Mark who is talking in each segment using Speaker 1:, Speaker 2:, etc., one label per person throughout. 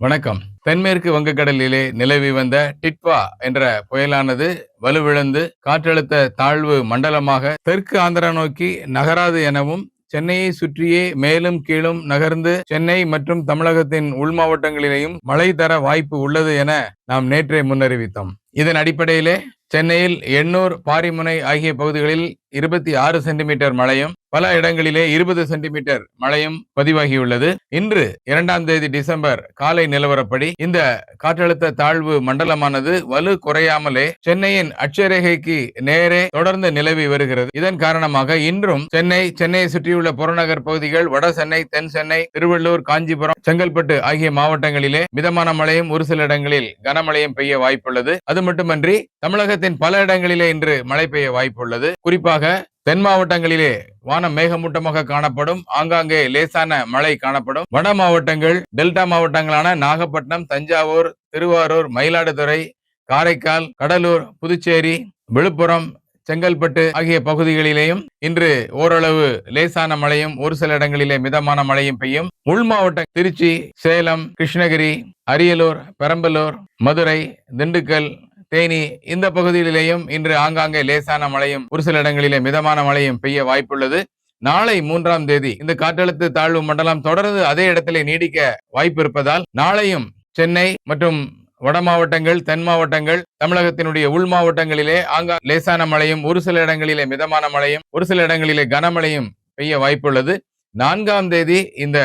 Speaker 1: வணக்கம். தென்மேற்கு வங்கக்கடலிலே நிலவி வந்த டிட்வா என்ற புயலானது வலுவிழந்து காற்றழுத்த தாழ்வு மண்டலமாக தெற்கு ஆந்திரா நோக்கி நகராது எனவும் சென்னையை சுற்றியே மேலும் கீழும் நகர்ந்து சென்னை மற்றும் தமிழகத்தின் உள் மாவட்டங்களிலேயும் மழை தர வாய்ப்பு உள்ளது என நாம் நேற்றே முன்னறிவித்தோம். இதன் அடிப்படையிலே சென்னையில் எண்ணூர் பாரிமுனை ஆகிய பகுதிகளில் இருபத்தி ஆறு சென்டிமீட்டர் மழையும் பல இடங்களிலே இருபது சென்டிமீட்டர் மழையும் பதிவாகியுள்ளது. இன்று இரண்டாம் தேதி டிசம்பர் காலை நிலவரப்படி இந்த காற்றழுத்த தாழ்வு மண்டலமானது வலு குறையாமலே சென்னையின் அட்சரேகைக்கு நேரே தொடர்ந்து நிலவி வருகிறது. இதன் காரணமாக இன்றும் சென்னை சென்னையை சுற்றியுள்ள புறநகர் பகுதிகள் வட சென்னை தென் சென்னை திருவள்ளூர் காஞ்சிபுரம் செங்கல்பட்டு ஆகிய மாவட்டங்களிலே மிதமான மழையும் ஒரு சில இடங்களில் கனமழையும் பெய்ய வாய்ப்புள்ளது. அது மட்டுமன்றி தமிழக தமிழகத்தின் பல இடங்களிலே இன்று மழை பெய்ய வாய்ப்புள்ளது. குறிப்பாக தென் மாவட்டங்களிலே வானம் மேகமூட்டமாக காணப்படும். ஆங்காங்கே லேசான மழை காணப்படும். வட மாவட்டங்கள் டெல்டா மாவட்டங்களான நாகப்பட்டினம் தஞ்சாவூர் திருவாரூர் மயிலாடுதுறை காரைக்கால் கடலூர் புதுச்சேரி விழுப்புரம் செங்கல்பட்டு ஆகிய பகுதிகளிலேயும் இன்று ஓரளவு லேசான மழையும் ஒரு சில இடங்களிலே மிதமான மழையும் பெய்யும். உள் மாவட்ட திருச்சி சேலம் கிருஷ்ணகிரி அரியலூர் பெரம்பலூர் மதுரை திண்டுக்கல் தேனி இந்த பகுதிகளிலேயும் இன்று ஆங்காங்கே லேசான மழையும் ஒரு சில இடங்களிலே மிதமான மழையும் பெய்ய வாய்ப்புள்ளது. நாளை மூன்றாம் தேதி இந்த காற்றழுத்த தாழ்வு மண்டலம் தொடர்ந்து அதே இடத்திலே நீடிக்க வாய்ப்பு இருப்பதால் நாளையும் சென்னை மற்றும் வட மாவட்டங்கள் தென் மாவட்டங்கள் தமிழகத்தினுடைய உள் மாவட்டங்களிலே ஆங்கா லேசான மழையும் ஒரு சில இடங்களிலே மிதமான மழையும் ஒரு சில இடங்களிலே கனமழையும் பெய்ய வாய்ப்புள்ளது. நான்காம் தேதி இந்த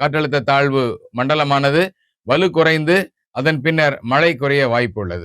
Speaker 1: காற்றழுத்த தாழ்வு மண்டலமானது வலு குறைந்து அதன் பின்னர் மழை குறைய வாய்ப்புள்ளது.